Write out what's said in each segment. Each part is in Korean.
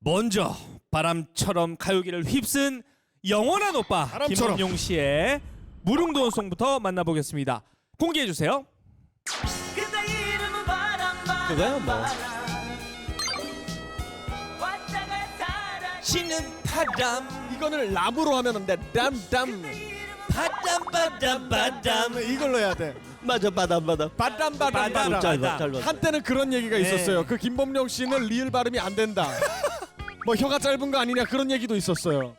먼저 바람처럼 가요계를 휩쓴 영원한 오빠 바람처럼. 김범용 씨의 무릉도원송부터 만나보겠습니다. 공개해 주세요. 그대 이름은 바람 바람 그거야, 뭐. 왔다가 사랑 신은 바람 이거는 람으로 하면 안 돼. 람람. 바람 바람 바람 이걸로 해야 돼. 맞아 바담 바담, 바담. 짧아 짧아 한때는 그런 얘기가 있었어요. 그 김범용 씨는 리을 발음이 안 된다. 뭐 혀가 짧은 거 아니냐 그런 얘기도 있었어요.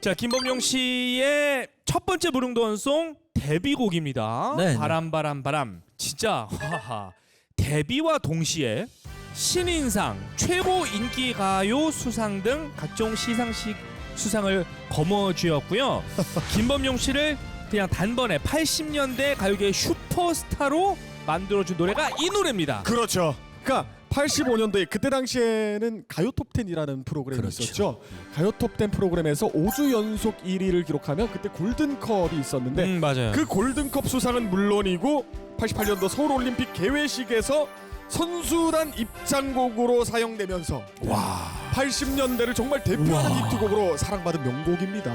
자 김범용 씨의 첫 번째 무릉도원송 데뷔곡입니다. 네, 네. 바람 바람 바람 진짜 하하 데뷔와 동시에 신인상 최고 인기 가요 수상 등 각종 시상식 수상을 거머쥐었고요. 김범용 씨를 그냥 단번에 80년대 가요계 슈퍼스타로 만들어준 노래가 이 노래입니다. 그렇죠. 그러니까 85년도에 그때 당시에는 가요 톱10이라는 프로그램이 그렇죠. 있었죠. 가요 톱10 프로그램에서 5주 연속 1위를 기록하면 그때 골든컵이 있었는데 음 맞아요. 그 골든컵 수상은 물론이고 88년도 서울 올림픽 개회식에서 선수단 입장곡으로 사용되면서 와 80년대를 정말 대표하는 히트곡으로 사랑받은 명곡입니다.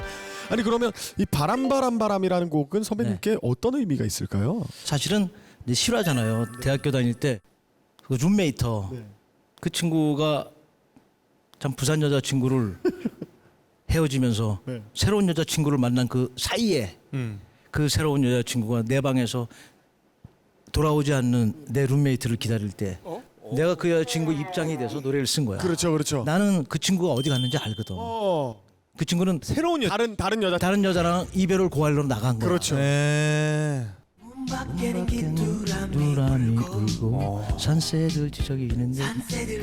아니 그러면 이 바람 바람 바람이라는 곡은 선배님께 어떤 의미가 있을까요? 사실은 이제 실화잖아요 대학교 다닐 때 그 룸메이터 네. 그 친구가 참 부산 여자 친구를 헤어지면서 네. 새로운 여자 친구를 만난 그 사이에 음. 그 새로운 여자 친구가 내 방에서 돌아오지 않는 내 룸메이트를 기다릴 때 내가 그 여자 친구 입장이 돼서 노래를 쓴 거야. 그렇죠, 그렇죠. 나는 그 친구가 어디 갔는지 알거든. 어 그 친구는 새로운 여 다른 다른 여자 다른 여자랑 이별을 고하러 나간 거야. 그렇죠. 네. 문 밖에는 기뚜라미 두람이 울고 어. 산새들 지저귀는데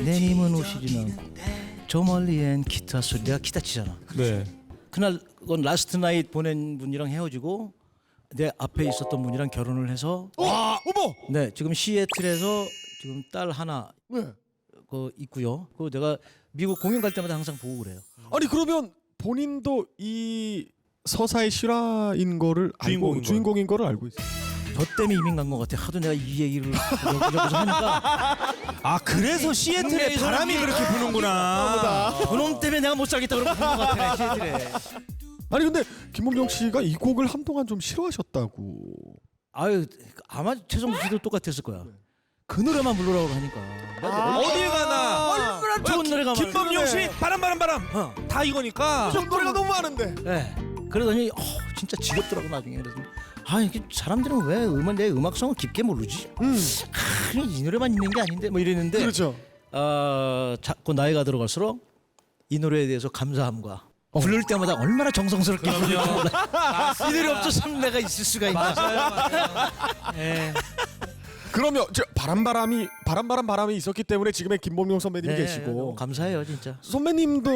내 님은 오시진 않고 저 멀리엔 기타 소리 내가 기타 치잖아. 네. 그날 그건 라스트 나잇 보낸 분이랑 헤어지고 내 앞에 있었던 분이랑 결혼을 해서 와 어머 네 지금 시애틀에서 지금 딸 하나 네. 그 있고요. 그 내가 미국 공연 갈 때마다 항상 보고 그래요. 아니 그러면 본인도 이 서사의 실화인 거를 주인공인 알고 주인공인 거를 알고 있어요. 저 때문에 이민 간 것 같아. 하도 내가 이 얘기를 여기저기서 하니까 아 그래서 시애틀에 형네 바람이 그렇게 부는구나. 그놈 때문에 내가 못 살겠다 그러고 간것 같아. 시애틀에. 아니 근데 김범용 씨가 이 곡을 한동안 좀 싫어하셨다고. 아유 아마 최성수 씨도 똑같았을 거야. 그 노래만 부르라고 하니까. 내가 어딜 가나 얼마나 좋은 노래가 많아. 김범용 씨 바람 바람 바람 어. 다 이거니까 저 노래가 너무 많은데. 네. 그러더니 어, 진짜 지겹더라고 나중에 그래서 아 이게 사람들은 왜 음악 내 음악성을 깊게 모르지? 음 아, 이 노래만 있는 게 아닌데 뭐 이랬는데 그렇죠. 어, 자꾸 나이가 들어갈수록 이 노래에 대해서 감사함과 부를 때마다 얼마나 정성스럽게 부르는지 몰라. 이 노래 없었으면 내가 있을 수가 있나? 예. 그러면 저 바람바람이 바람바람 바람이 있었기 때문에 지금의 김범용 선배님 네, 계시고 너무 감사해요 진짜. 선배님도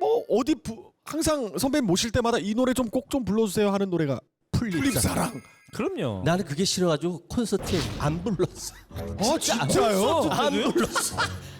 뭐 어디 부, 항상 선배님 모실 때마다 이 노래 좀 꼭 좀 불러주세요 하는 노래가 풀립사랑. 그럼요. 나는 그게 싫어가지고 콘서트에 안 불렀어. 아 진짜요? 안 불렀어.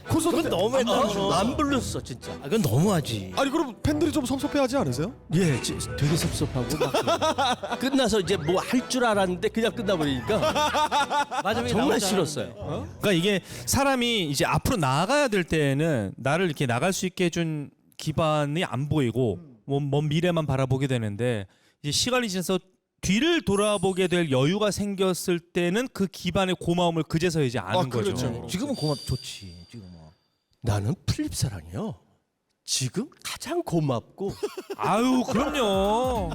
콘서트 너무했다. 안 불렀어 진짜. 아, 그건 너무하지. 아니 그럼 팬들이 좀 섭섭해하지 않으세요? 예, 지- 되게 섭섭하고 막 끝나서 이제 뭐 할 줄 알았는데 그냥 끝나버리니까 맞아, 정말 싫었어요. 그러니까 이게 사람이 이제 앞으로 나아가야 될 때는 나를 이렇게 나갈 수 있게 해준 기반이 안 보이고 먼, 먼 미래만 바라보게 되는데 이제 시간이 지나서 뒤를 돌아보게 될 여유가 생겼을 때는 그 기반의 고마움을 그제서 이제 아는 아, 거죠. 그렇죠. 지금은 고맙 좋지. 지금 뭐. 나는 플립 사랑이요. 지금 가장 고맙고 아유 그럼요.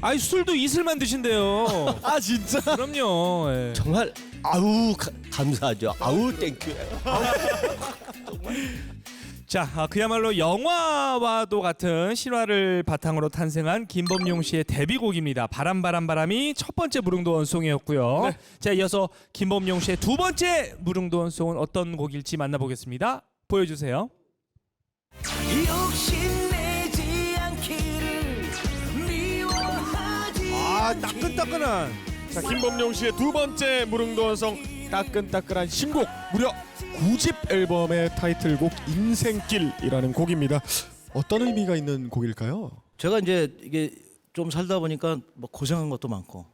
아이 술도 이슬만 드신대요. 아 진짜? 그럼요. 예. 정말 아우 가- 감사하죠. 아우 땡큐예요. 자, 아, 그야말로 영화와도 같은 실화를 바탕으로 탄생한 김범용 씨의 데뷔곡입니다. 바람 바람 바람이 첫 번째 무릉도 원송이었고요. 자, 이어서 김범용 씨의 두 번째 무릉도 원송은 어떤 곡일지 만나보겠습니다. 보여주세요. 욕심내지 않기를 미워하지 아 따끈따끈한 자 김범용 씨의 두 번째 무릉도원성 따끈따끈한 신곡 무려 9집 앨범의 타이틀곡 인생길이라는 곡입니다. 어떤 의미가 있는 곡일까요? 제가 이제 이게 좀 살다 보니까 뭐 고생한 것도 많고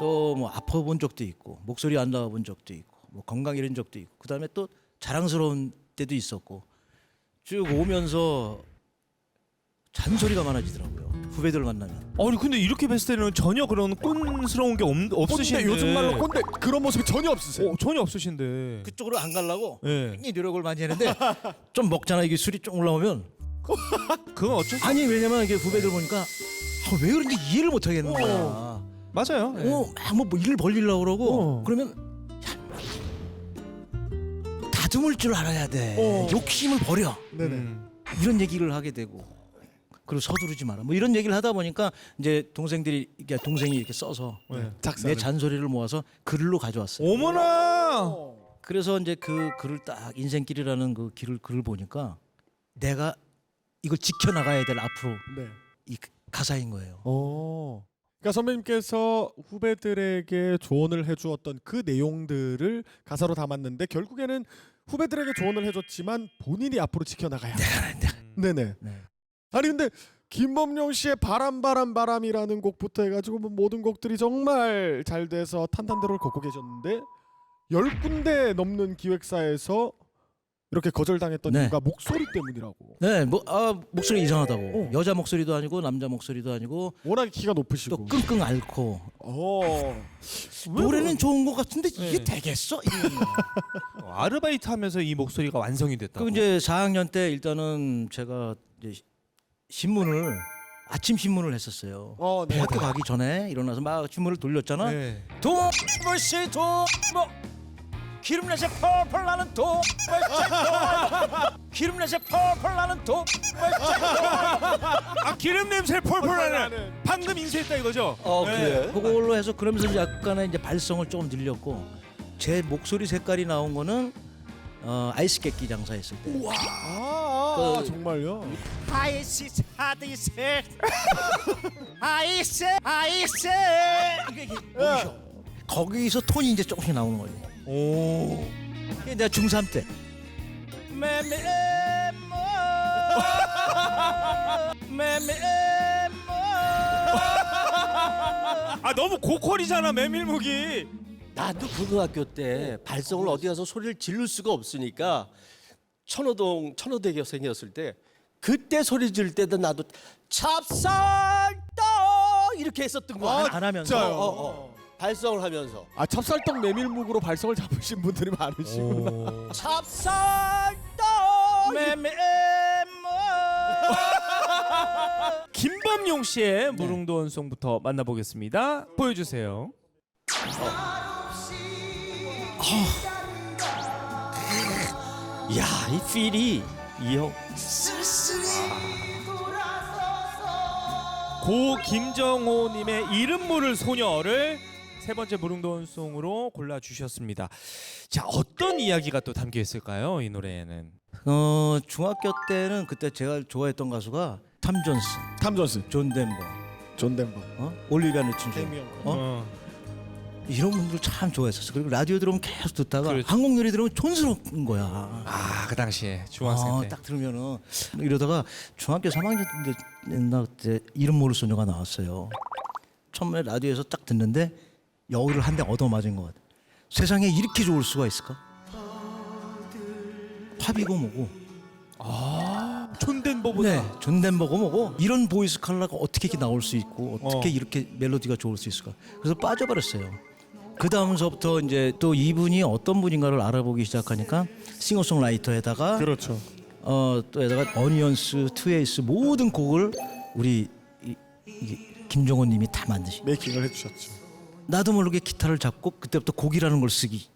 또 뭐 아파본 적도 있고 목소리 안 나와본 적도 있고 뭐 건강 잃은 적도 있고 그다음에 또 자랑스러운 때도 있었고 쭉 오면서 잔소리가 많아지더라고요. 후배들 만나면. 아니 근데 이렇게 뵀을 때는 전혀 그런 꼰스러운 게 없, 꼰대 없으신데 요즘 말로 꼰대 그런 모습이 전혀 없으세요. 어, 전혀 없으신데 그쪽으로 안 가려고 예. 굉장히 노력을 많이 했는데 좀 먹잖아 이게 술이 좀 올라오면 그건 어쩔 수 아니 왜냐면 이게 후배들 보니까 아, 왜 그런지 이해를 못 하겠는 거야. 맞아요 예. 어, 막뭐 일을 벌리려고 그러고 어. 그러면 야, 다듬을 줄 알아야 돼. 어. 욕심을 버려. 네네. 음. 이런 얘기를 하게 되고 그리고 서두르지 마라. 뭐 이런 얘기를 하다 보니까 이제 동생들이 이게 동생이 이렇게 써서 네. 작사를. 내 잔소리를 모아서 글로 가져왔어요. 어머나 그래서 이제 그 글을 딱 인생길이라는 그 길을 글을 보니까 내가 이걸 지켜 나가야 될 앞으로 네. 이 가사인 거예요. 어. 그러니까 선배님께서 후배들에게 조언을 해주었던 그 내용들을 가사로 담았는데 결국에는 후배들에게 조언을 해줬지만 본인이 앞으로 지켜나가야. 네네. 네. 아니 근데 김범용 씨의 바람 바람 바람이라는 곡부터 해가지고 뭐 모든 곡들이 정말 잘 돼서 탄탄대로를 걷고 계셨는데 열 군데 넘는 기획사에서 이렇게 거절당했던 네. 이유가 목소리 때문이라고. 네, 뭐 아, 목소리 이상하다고. 어. 여자 목소리도 아니고 남자 목소리도 아니고 워낙에 키가 또 높으시고. 끙끙 앓고 어. 노래는 좋은 것 같은데 이게 네. 되겠어? 이런 거. 어, 아르바이트 하면서 이 목소리가 완성이 됐다고 그 이제 4학년 때 일단은 제가 이제 시- 신문을 아침 신문을 했었어요. 어, 네. 학교 가기 전에 일어나서 막 신문을 돌렸잖아. 네. 동물씨 동뭐 기름내새 펄펄 나는 동물씨 동 기름내새 펄펄 나는 동물씨 아 기름 냄새 펄펄 나는 나는. 방금 인쇄했다 이거죠 어 네. 그래? 그걸로 해서 그러면서 약간의 이제 발성을 조금 늘렸고 제 목소리 색깔이 나온 거는 어, 아이스 깨끼 장사했을 때. 아, 아, 아, 정말요? 아이스 하드이스 아이스 아이스 이게 이게 뭐죠? 거기서 톤이 이제 조금씩 나오는 거예요. 오 이게 내가 중3 때. 아 너무 고퀄이잖아 메밀묵이 나도 고등학교 때 발성을 어디 가서 소리를 지를 수가 없으니까 천호동 천호대교 생겼을 때 그때 소리 지를 때도 나도 찹쌀떡 이렇게 했었던 거야. 안 하면서. 진짜요? 어, 어. 발성을 하면서 아 찹쌀떡 메밀묵으로 발성을 잡으신 분들이 많으시구나. 찹쌀떡 김범용 씨의 무릉도원송부터 만나보겠습니다 보여주세요 야, 이 필이 이형 고 김정호님의 이름 모를 소녀를 세 번째 무릉도원송으로 골라 주셨습니다. 자 어떤 이야기가 또 담겨 있을까요 이 노래에는? 어 중학교 때는 그때 제가 좋아했던 가수가 탐 존스, 탐 존스, 존 덴버, 존 덴버, 어? 올리비아 뉴튼 존. 케미형. 어? 이런 분들 참 좋아했었어. 그리고 라디오 들으면 계속 듣다가 그렇죠. 한국 노래 들으면 촌스러운 거야. 아 그 당시에 중학생 어, 때. 딱 들으면은 이러다가 중학교 3학년 때나 그때 이름 모를 소녀가 나왔어요. 처음에 라디오에서 딱 듣는데 여기를 한 대 얻어맞은 것 같아. 세상에 이렇게 좋을 수가 있을까? 팝이고 뭐고. 촌덴버보다. 네, 존덴버고 뭐고 이런 보이스 컬러가 어떻게 이렇게 나올 수 있고 어떻게 어. 이렇게 멜로디가 좋을 수 있을까? 그래서 빠져버렸어요. 그 다음서부터 이제 또 이분이 어떤 분인가를 알아보기 시작하니까 싱어송라이터에다가 그렇죠. 어 또에다가 어니언스, 트웨이스 모든 곡을 우리 이, 이 김종호님이 다 만드신. 메이킹을 해주셨죠. 나도 모르게 기타를 잡고 그때부터 곡이라는 걸 쓰기.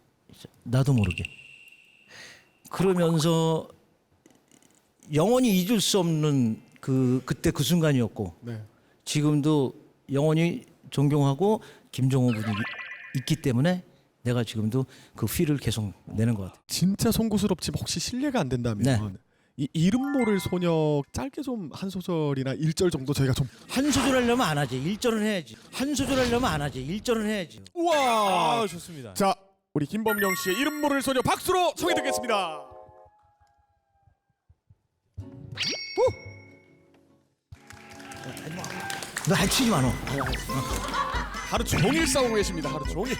나도 모르게. 그러면서 영원히 잊을 수 없는 그 그때 그 순간이었고 네. 지금도 영원히 존경하고 김종호 분이 있기 때문에 내가 지금도 그 휠을 계속 내는 것 같아요. 진짜 송구스럽지만 혹시 실례가 안 된다면 네. 이 이름 모를 소녀 짧게 좀 한 소절이나 일절 정도 저희가 좀 한 소절 하려면 안 하지. 일절은 해야지. 한 소절 하려면 안 하지. 일절은 해야지. 우와. 아 좋습니다. 자, 우리 김범용 씨의 이름 모를 소녀 박수로 청해 듣겠습니다. 너 해치지 마 너. 하루 종일 싸우고 계십니다. 하루 종일.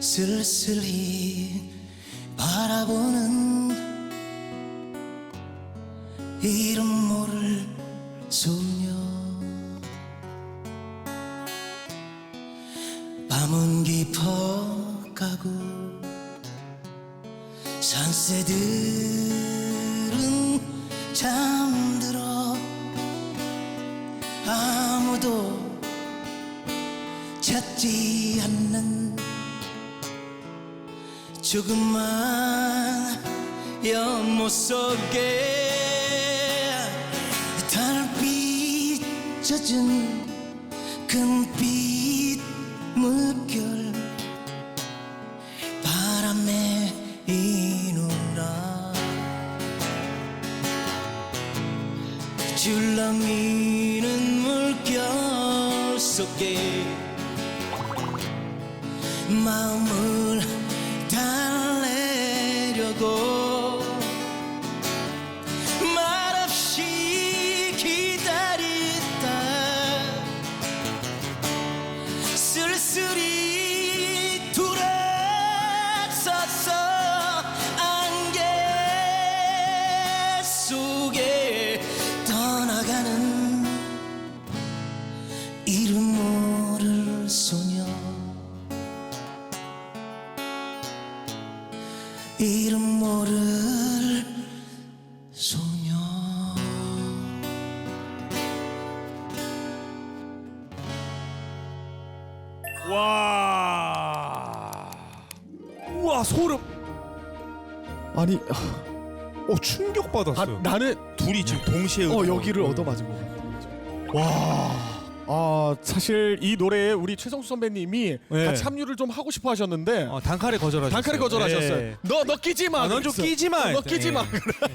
쓸쓸히 바라보는 이름 모를 소녀. 밤은 깊어가고 산새들은 잠들어 아무도 찾지 않는 조그만 연못 속에 달빛 젖은 금빛 물결 소름. 아니 어 충격 아, 받았어요. 나는 둘이 지금 동시에 어 여기를 얻어 맞은 것 같아요. 와. 아 사실 이 노래에 우리 최성수 선배님이 네. 같이 참여를 좀 하고 싶어 하셨는데 어, 단칼에 거절하셨어요. 단칼에 거절하셨어요. 네. 너너 끼지 마. 아, 넌좀 그랬어. 끼지 마. 너 끼지 마. 했더니.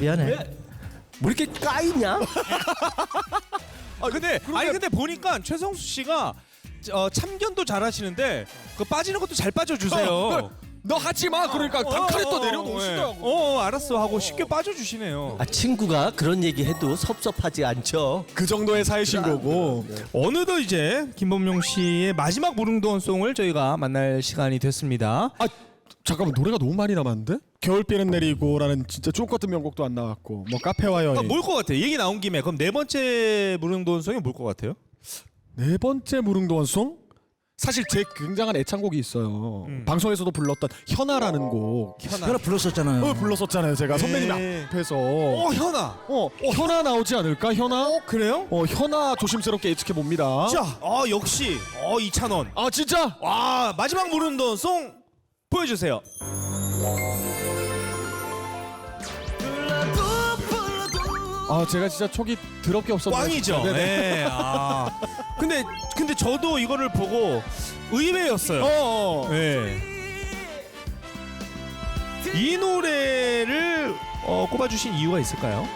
미안해 뭐 이렇게 까이냐? 아 근데 아니 근데 보니까 최성수 씨가 어, 참견도 잘하시는데 그 빠지는 것도 잘 빠져주세요. 어, 너 하지 마. 그러니까 단칼에 또 어, 내려놓으시더라고. 어, 어, 알았어 하고 쉽게 빠져주시네요. 아 친구가 그런 얘기 해도 섭섭하지 않죠. 그 정도의 사이신 거고. 어느덧 이제 김범용 씨의 마지막 무릉도원송을 저희가 만날 시간이 됐습니다. 아 잠깐만 노래가 너무 많이 남았는데? 겨울비는 내리고라는 진짜 쭉 같은 명곡도 안 나왔고 뭐 카페와 아, 여인 뭘 것 같아요? 얘기 나온 김에 그럼 네 번째 무릉도원송이 뭘 것 같아요? 네 번째 무릉도원송 사실 제 굉장한 애창곡이 있어요. 음. 방송에서도 불렀던 현아라는 곡. 현아 불렀었잖아요 어 불렀었잖아요. 제가 선배님 네. 앞에서. 어 현아. 어, 현아 나오지 않을까? 현아? 어 그래요? 어 현아 조심스럽게 예측해 봅니다. 자, 어 역시 어 이찬원. 아 진짜? 와 마지막 무릉도원송 보여주세요. 아 제가 진짜 촉이 더럽게 없었네요. 꽝이죠. 네네. 네. 아. 근데 근데 저도 이거를 보고 의외였어요. 어, 어. 네. 이 노래를 어, 꼽아주신 이유가 있을까요?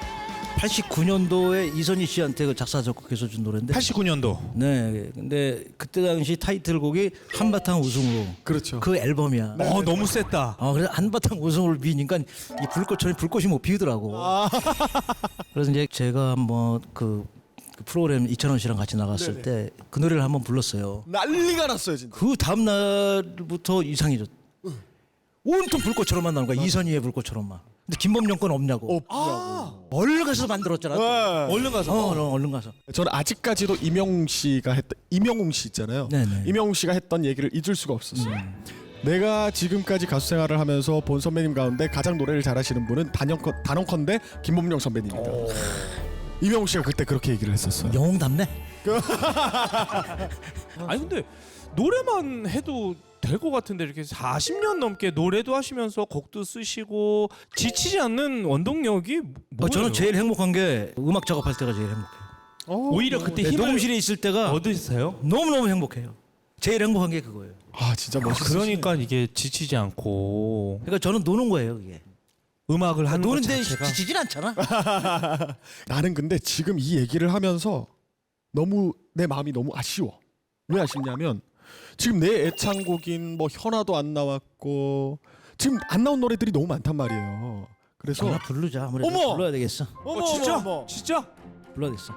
89년도에 이선희 씨한테 그 작사 작곡해서 준 노래인데 89년도. 네 근데 그때 당시 타이틀곡이 한바탕 우승으로 그렇죠. 그 앨범이야 어 너무 셌다. 어, 그래서 한바탕 우승을 비니까 이 불꽃처럼 불꽃이 못 피우더라고. 그래서 이제 제가 한번 그, 그 프로그램 이찬원 씨랑 같이 나갔을 때 그 노래를 한번 불렀어요. 난리가 났어요 진짜. 그 다음 날부터 이상해졌. 온통 불꽃처럼만 나오는 거야. 이선희의 불꽃처럼만. 근데 김범용 건 없냐고. 없냐고. 얼른 가서 만들었잖아. 또. 네. 얼른 가서. 어, 어, 얼른 가서. 저는 아직까지도 이명웅 씨가 했던 이명웅 씨 있잖아요. 네네. 이명웅 씨가 했던 얘기를 잊을 수가 없었어요. 내가 지금까지 가수 생활을 하면서 본 선배님 가운데 가장 노래를 잘하시는 분은 단연컨, 단언컨대 김범용 선배님입니다. 이명웅 씨가 그때 그렇게 얘기를 했었어요. 영웅답네. 아니 근데 노래만 해도 될 것 같은데 이렇게 40년 넘게 노래도 하시면서 곡도 쓰시고 지치지 않는 원동력이 뭐예요? 어, 저는 제일 행복한 게 음악 작업할 때가 제일 행복해요. 오히려 그때 네, 힘을 녹음실에 있을 때가 얻으세요? 너무 너무 행복해요. 제일 행복한 게 그거예요. 아 진짜 멋있으시네. 그러니까 이게 지치지 않고 그러니까 저는 노는 거예요, 그게. 음악을 하는 것 노는데 자체가 지치진 않잖아. 나는 근데 지금 이 얘기를 하면서 너무 내 마음이 너무 아쉬워. 왜 아쉽냐면 지금 내 애창곡인 뭐 현아도 안 나왔고 지금 안 나온 노래들이 너무 많단 말이에요. 그래서 하나 부르자. 아무래도 어머! 불러야 되겠어. 어머 어, 진짜? 어머 어머. 진짜? 불러야겠어.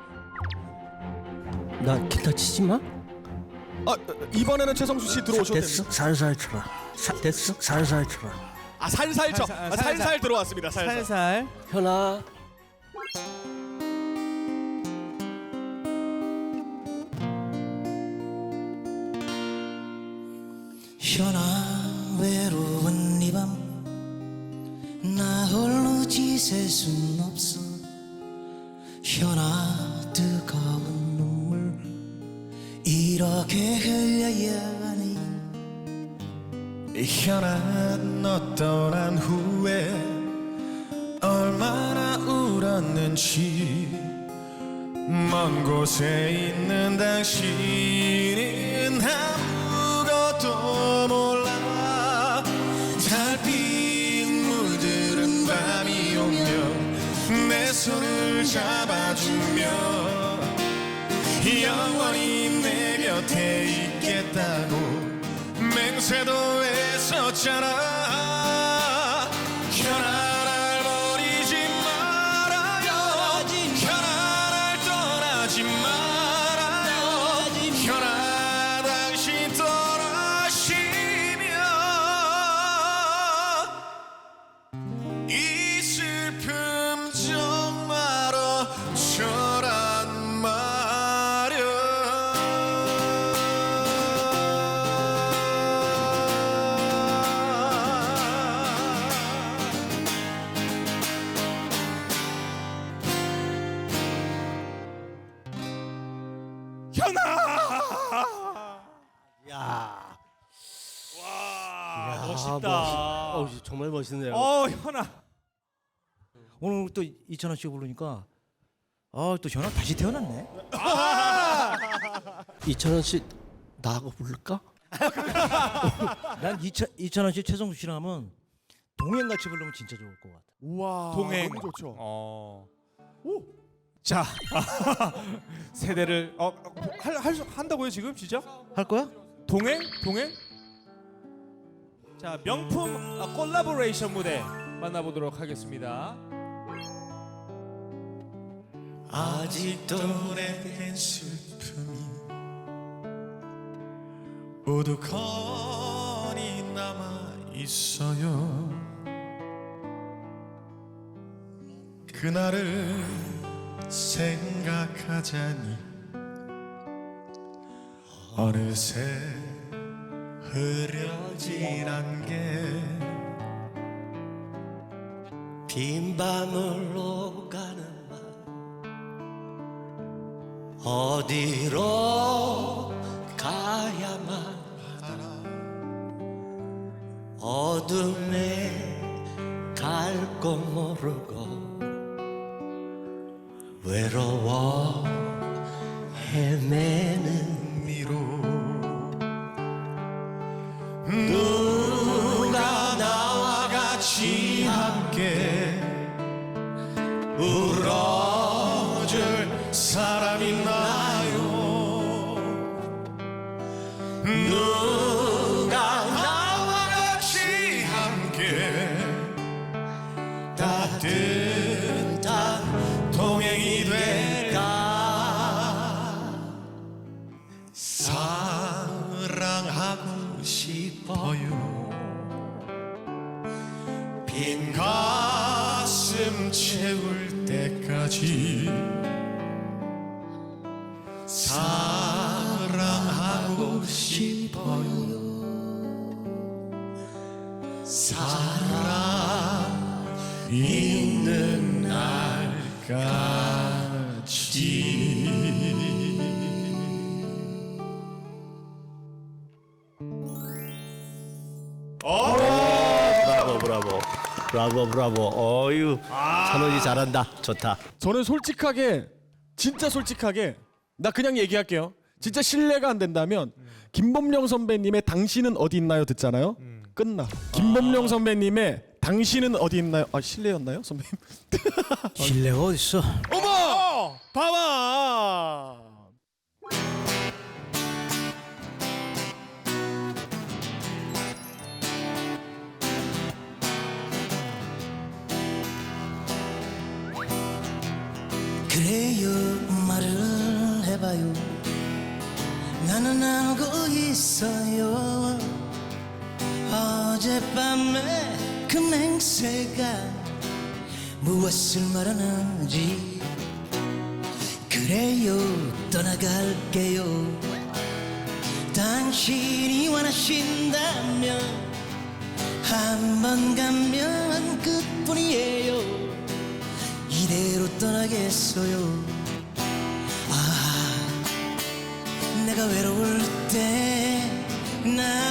나 기타 치지 마. 아 이번에는 최성수 씨 들어오셔도 됐어. 됩니다. 살살 쳐라. 사, 됐어. 살살 쳐라. 아 살살 쳐. 살살, 아, 살살. 살살 들어왔습니다. 살살. 살살. 현아. 현아 외로운 이 밤. 나 홀로 지새 순 없어. 현아 뜨거운 눈물. 이렇게 흘려야 하니. 현아 너 떠난 후에 얼마나 울었는지. 먼 곳에 있는 당신은 아무것도 몰라. 달빛 물들은 밤이 오면 내 손을 잡아주며 영원히 내 곁에 있겠다고 맹세도 했었잖아 이찬원 씨가 부르니까 아, 또 현아 다시 태어났네. 이찬원 씨 나하고 부를까? 난 이찬 이찬원 씨, 최성수 씨랑 하면 동행 같이 부르면 진짜 좋을 것 같아. 우와 동행. 너무 좋죠 어. 자. 세대를 어, 할, 할 수- 한다고요, 지금 진짜? 할 거야? 동행? 동행? 자, 명품 아, 콜라보레이션 무대 만나보도록 하겠습니다. 아직도 내겐 슬픔이 우두커니 남아 있어요. 그날을 생각하자니 어느새 흐려진 안개 빈 밤을 오가는 밤 어디로 가야만 하나 어둠에 갈 곳 모르고 외로워 있는 날까지. 브라보 브라보. 브라보 브라보. 어유 찬원이 잘한다. 좋다. 저는 솔직하게 진짜 솔직하게 나 그냥 얘기할게요. 진짜 신뢰가 안 된다면 김범룡 선배님의 당신은 어디 있나요? 듣잖아요. 끝나. 김범룡 선배님의 당신은 어디 있나요? 아 실례였나요, 선배님? 실례가 어딨어? 어머! 어! 봐봐! 그래요 말을 해봐요 나는 알고 있어요 어젯밤에 그 맹세가 무엇을 말하는지. 그래요 떠나갈게요. 당신이 원하신다면 한 번 가면 끝뿐이에요. 이대로 떠나겠어요. 아 내가 외로울 때날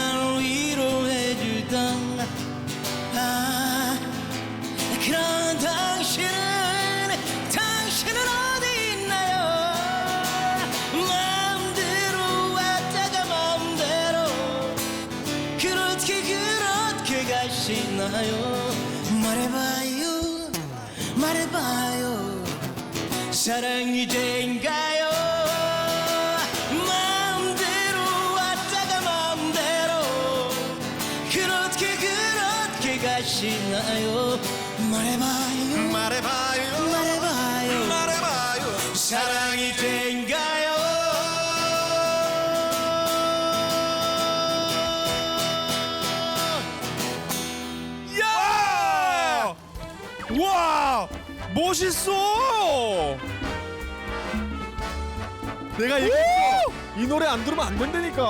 사 멋있어! 내가 얘기했어. 이 노래 안 들으면 안 된다니까.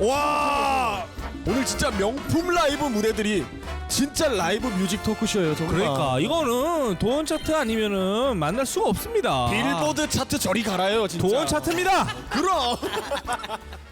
와! 오늘 진짜 명품 라이브 무대들이 진짜 라이브 뮤직 토크쇼예요, 정말. 그러니까 이거는 도원 차트 아니면은 만날 수가 없습니다. 빌보드 차트 저리 갈아요, 진짜. 도원 차트입니다. 그럼.